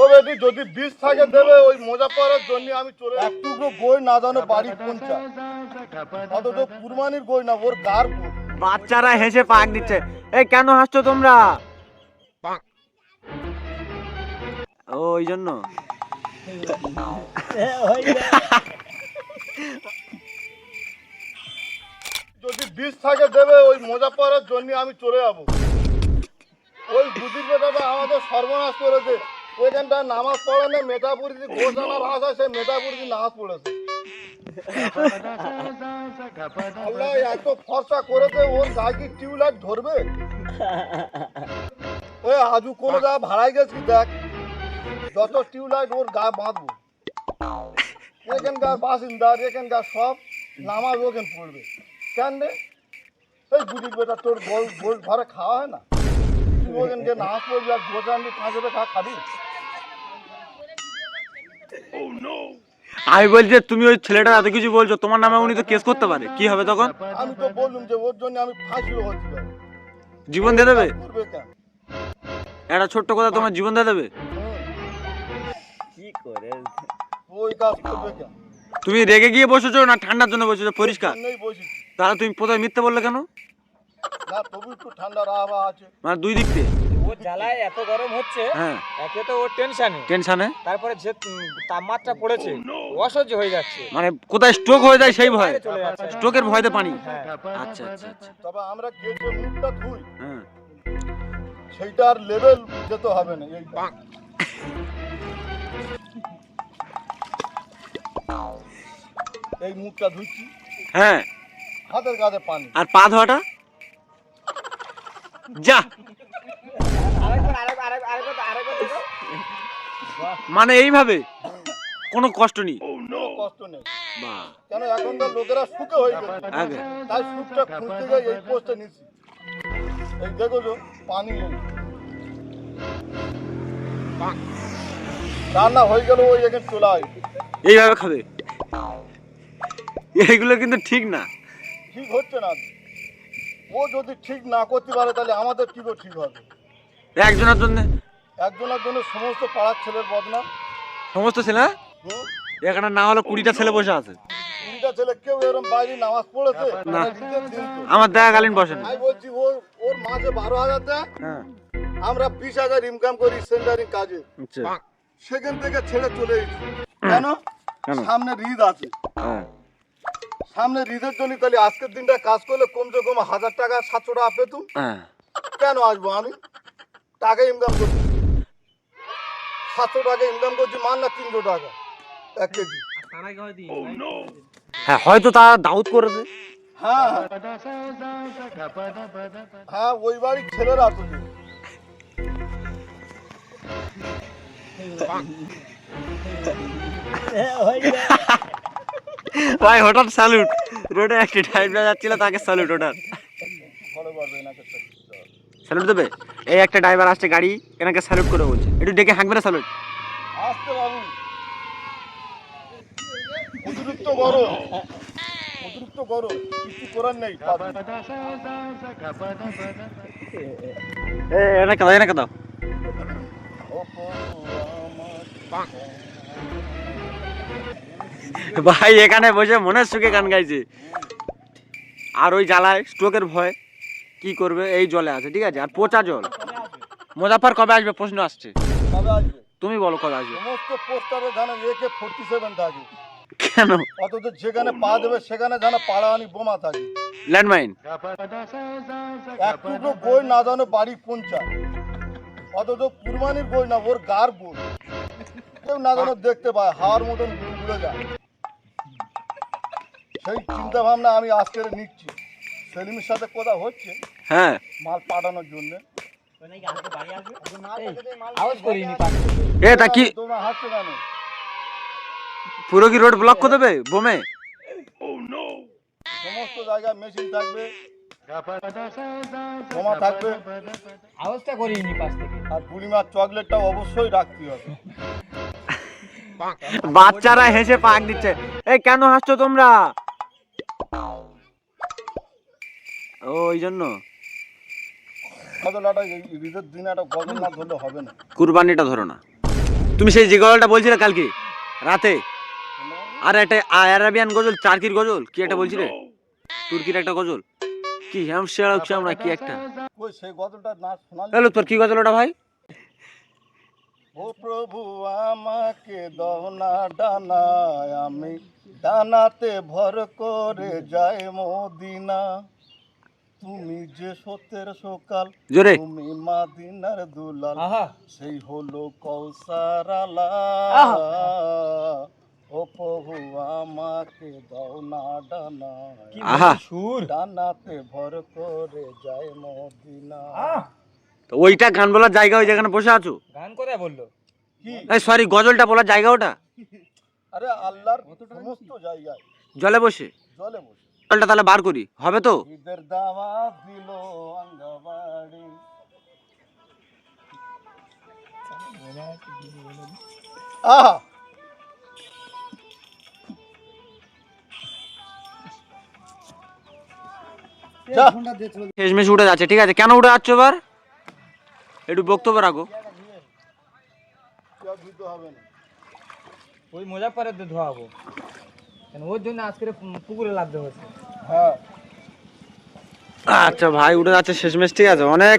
ও বেটি যদি বিষ থাকে দেবে ওই মোজা পরার জন্য আমি চলে এক টুকরো বই না জানো বাড়ি পৌঁছা। অথচ কুরবানির বই না ওর গার বাচ্চারা হেসে পাক দিচ্ছে। এই কেন হাসছো তোমরা? ও ওই জন্য যদি বিষ থাকে দেবে ওই মোজা পরার জন্য আমি চলে যাব। ওই বুদির বেটাটা আমাদের সর্বনাশ করেছে। এখানটা নামাজ পড়ে না মেটাপুরি ঘোষণার ভাষা সে মেটাপুরি নামাজ পড়েছে। আল্লাহ এত ফর্সা করেছে, ওর গায়ে কি টিউবলাইট ধরবে? ওই আজু কোনো জায়গা ভাড়াই গেছি দেখ? যত টিউবলাইট ওর গা বাঁধবো। এখানকার বাসিন্দার, এখানকার সব নামাজ ওখানে পড়বে। কেন রে? এই বুড়ির বেটা তোর গোল গোল ঘরে খাওয়া হয় না? তুই ওখানে গিয়ে নামাজ পড়বি আর গোজা আনবি কাঁচে খা খাবি? আমি বলছি তুমি ওই ছেলেটা এত কিছু বলছো তোমার নামে উনি তো কেস করতে পারে। কি হবে তখন? আমি তো বললুম যে ওর জন্য আমি ফাঁসিও হতে পারি জীবন দিয়ে দেবে? একটা ছোট্ট কথা তোমার জীবন দিয়ে দেবে? হুম, ওই কাজ করবে কেন? তুমি রেগে গিয়ে বসেছো না ঠান্ডার জন্য বসেছো? পরিষ্কার। তাহলে তুমি প্রথমে মিথ্যে বললে কেন? না তবু একটু ঠান্ডা রাহবা আছে। মানে দুই দিক থেকে ওর জ্বালায় এত গরম হচ্ছে হ্যাঁ। একে তো ওর টেনশনে। টেনশনে? তারপরে যে তাপমাত্রা পড়েছে অসহ্য হয়ে যাচ্ছে। মানে কোথায় স্ট্রোক হয়ে যায় সেই ভয়? চলে যাচ্ছে। স্ট্রোকের ভয়তে পানি। হ্যাঁ। আচ্ছা আচ্ছা আচ্ছা। তবে আমরা যে মুখটা ধুই। হ্যাঁ। সেইটার লেভেল যেতে হবে না এইটা। এই মুখটা ধুচ্ছি হ্যাঁ। হাতের কাছে পানি। আর পা ধোয়াটা? যা। মানে এইভাবে? কোনো কষ্ট নেই। কোনো কষ্ট নেই। কেন এখনকার লোকেরা সুখে হয়ে গেছে? তাই সুখটা খুঁজতে যাই এই পোস্টে নিচ্ছি এই দেখো তো, পানি নেই। রান্না হয়ে গেল ওই এখানে চলে আয় এইভাবে খাবে? এইগুলো কিন্তু ঠিক না। ঠিক হচ্ছে না। ও যদি ঠিক না করতে পারে তাহলে আমাদের কি করে ঠিক হবে? একজনের জন্য? একজনের জন্য সমস্ত পাড়ার ছেলের বদনাম। সমস্ত ছেলে? এখানে না হলে কুড়িটা ছেলে বসে আছে। কুড়িটা ছেলে কেউ এরকম বাইরে নামাজ পড়েছে? না। আমার দেখাকালীন বসে না আমি বলছি ওর ওর মাসে বারো হাজার দেয় হ্যাঁ। আমরা বিশ হাজার ইনকাম করি সেন্টারিং কাজে। আচ্ছা। সেখান থেকে ছেড়ে চলে এসেছি। কেন? সামনে ঈদ আছে। হ্যাঁ। সামনে ঈদের জন্য তাহলে আজকের দিনটা কাজ করলে কমসে কম হাজার টাকা সাতশো টাকা পেতুম। হ্যাঁ। কেন আসব আমি? টাকা ইনকাম করছি। সাতশো টাকা ইনকাম করছি মান না তিনশো টাকা এক কেজি। হ্যাঁ হয়তো তারা দাউদ করেছে। হ্যাঁ হ্যাঁ। হ্যাঁ ওই বাড়ির ছেলেরা তো। ভাই হঠাৎ স্যালুট রোডে একটি ড্রাইভার যাচ্ছিল তাকে স্যালুট ওটার। স্যালুট দেবে? এই একটা ড্রাইভার আসছে গাড়ি এনাকে স্যালুট করে বলছে। একটু ডেকে হাঁকবে না স্যালুট আসতে বাবু। অতিরিক্ত গরম। অতিরিক্ত গরম। কিছু করার নেই। এনাকে দাও এনাকে দাও। ভাই এখানে বসে মনের সুখে গান গাইছে। আর ওই জ্বালায় স্ট্রোকের ভয়। কি করবে? এই জলে আছে ঠিক আছে? আর পচা জল। মোজাফার কবে আসবে? প্রশ্ন আসছে। কবে আসবে? তুমি বলো কবে আসবে। সমস্ত পোস্টারে জানে একে ফোর্টি সেভেন থাকে। কেন? অথচ যেখানে পা দেবে সেখানে যেন পাড়ানি বোমা থাকে। ল্যান্ডমাইন এক টুকরো বই না জানো বাড়ি পৌঁছায়। অথচ কুরবানির বই না ওর গার বই। কেউ না জানো দেখতে পায় হাওয়ার মতন ঘুরে যায়। সেই চিন্তা ভাবনা আমি আজকে নিচ্ছি। সেলিমের সাথে কথা হচ্ছে। হ্যাঁ। মাল পাঠানোর জন্য। আওয়াজ এ তা কি পুরো কি রোড ব্লক করে দেবে? বোমে? সমস্ত জায়গায় মেশিন থাকবে। বোমা থাকবে। আওয়াজটা করিনি পাশ থেকে। আর বুড়িমার চকলেটটা অবশ্যই রাখতে হবে। বাচ্চারা হেসে পাক দিচ্ছে। এই কেন হাসছো তোমরা? ও ওই জন্য গজলাটা ঈদের দিনে একটা গজল না ধরলে হবে না? কুরবানিটা ধরো না। তুমি সেই যে গজলটা বলছিলে কালকে রাতে আর একটা আরাবিয়ান গজল চার্কির গজল কি একটা বলছিলে? তুর্কির একটা গজল। কি হ্যামশার আমরা কি একটা? ওই সেই গজলটা না শোনালি হ্যালো তোর কি গজল ওটা ভাই? ও প্রভু আমাকে দাও না ডানায় আমি ডানাতে ভর করে যাই মদিনা। তুমি যে সত্যের সকাল জোরে। তুমি মাদিনার দুলাল সেই হলো কৌসার আলা। ও প্রভু আমাকে দাও না আহা। সুর? ডানাতে ভর করে যাই মদিনা। তো ওইটা গান বলার জায়গা ওই যেখানে বসে আছো? গান কোথায় বলল? কি? এই সরি গজলটা বলার জায়গা ওটা? আরে আল্লাহর সমস্ত জায়গায়। জলে বসে? জলে বসে। গজলটা তাহলে বার করি। হবে তো? শেষমেশ উঠে যাচ্ছে ঠিক আছে? কেন উঠে যাচ্ছ এবার? একটু বক্তব্য রাখো। ওই মোজাফারের দিয়ে ধোয়াবো। কেন ওর জন্য আজকে পুকুরে লাভতে হচ্ছে। আচ্ছা ভাই উঠে যাচ্ছে শেষমেশ ঠিক আছে? অনেক